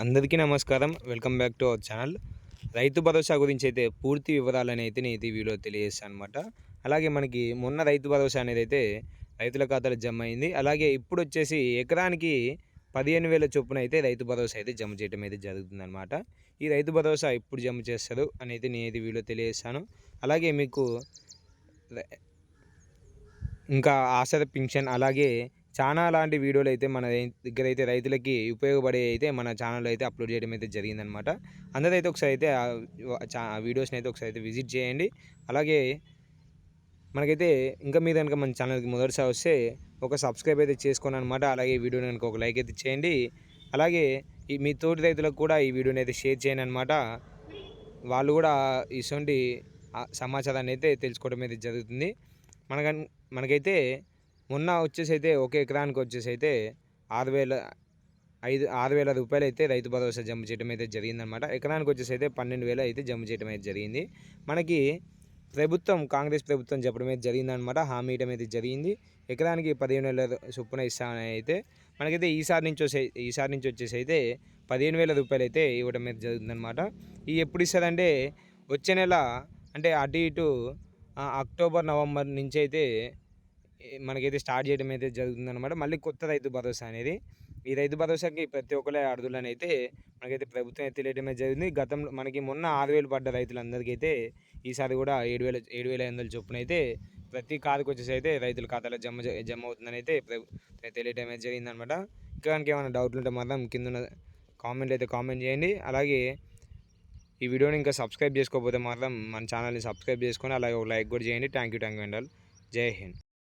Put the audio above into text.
అందరికీ నమస్కారం. Welcome back to our channel. Rythu Bharosa గురించి అయితే పూర్తి వివరాలని అయితే నేను ఈ వీడియో తెలియజేస్తాను అనమాట అలాగే మనకి మొన్న రైతు భరోసా అనేది అయితే రైతుల ఖాతాలో జమ అయింది అలాగే ఇప్పుడు వచ్చేసి ఎకరానికి పదిహేను వేల చొప్పున అయితే రైతు భరోసా అయితే జమ చేయడం అయితే జరుగుతుందన్నమాట. ఈ రైతు భరోసా ఎప్పుడు జమ చేస్తారు అనేది నేను ఇది వీడియో తెలియజేస్తాను. అలాగే మీకు ఇంకా ఆసర పింఛన్ అలాగే చాలా లాంటి వీడియోలు అయితే మన దగ్గర అయితే రైతులకి ఉపయోగపడే అయితే మన ఛానల్లో అయితే అప్లోడ్ చేయడం అయితే జరిగిందనమాట. అందరైతే ఒకసారి అయితే ఆ వీడియోస్ని అయితే ఒకసారి అయితే విజిట్ చేయండి. అలాగే మనకైతే ఇంకా మీద కనుక మన ఛానల్కి మొదటిసారి వస్తే ఒక సబ్స్క్రైబ్ అయితే చేసుకోండి అనమాట అలాగే ఈ వీడియోని కనుక ఒక లైక్ అయితే చేయండి. అలాగే ఈ మీ తోటి రైతులకు కూడా ఈ వీడియోని అయితే షేర్ చేయండి అనమాట వాళ్ళు కూడా ఇటువంటి సమాచారాన్ని అయితే తెలుసుకోవడం అయితే జరుగుతుంది. మనక మనకైతే మొన్న వచ్చేసి అయితే ఒక ఎకరానికి వచ్చేసి అయితే ఆరు వేల ఐదు ఆరు వేల రూపాయలు అయితే రైతు భరోసా జమ చేయడం అయితే జరిగిందనమాట ఎకరానికి వచ్చేసి అయితే పన్నెండు వేలు అయితే జమ చేయడం అయితే జరిగింది. మనకి ప్రభుత్వం కాంగ్రెస్ ప్రభుత్వం చెప్పడం అయితే జరిగిందనమాట హామీ ఇవ్వడం అయితే జరిగింది. ఎకరానికి పదిహేను వేల చొప్పున ఇస్తామని అయితే మనకైతే ఈసారి నుంచి వచ్చే ఈసారి నుంచి వచ్చేసి అయితే పదిహేను వేల రూపాయలు అయితే ఇవ్వడం అయితే జరుగుతుందనమాట ఈ ఎప్పుడు ఇస్తారంటే వచ్చే నెల అంటే అటు ఇటు అక్టోబర్ నవంబర్ నుంచి అయితే మనకైతే స్టార్ట్ చేయడం అయితే జరుగుతుందన్నమాట. మళ్ళీ కొత్త రైతు భరోసా అనేది. ఈ రైతు భరోసాకి ప్రతి ఒక్కరే అడుగులని అయితే మనకైతే ప్రభుత్వం అయితే తెలియడమే జరిగింది. గతంలో మనకి మొన్న ఆరు వేలు పడ్డ రైతులందరికీ అయితే ఈసారి కూడా ఏడు వేల ఏడు వేల ఐదు వందల చొప్పున అయితే ప్రతి కారుకు వచ్చేసి అయితే రైతుల ఖాతాలో జమ జమ అవుతుందని అయితే తెలియడం అయితే జరిగిందనమాట ఇంకా ఏమైనా డౌట్లు ఉంటే మాత్రం కింద కామెంట్ అయితే కామెంట్ చేయండి. అలాగే ఈ వీడియోని ఇంకా సబ్స్క్రైబ్ చేసుకోకపోతే మాత్రం మన ఛానల్ని సబ్స్క్రైబ్ చేసుకొని అలాగే ఒక లైక్ కూడా చేయండి. Thank you thank you and all. Jai Hind.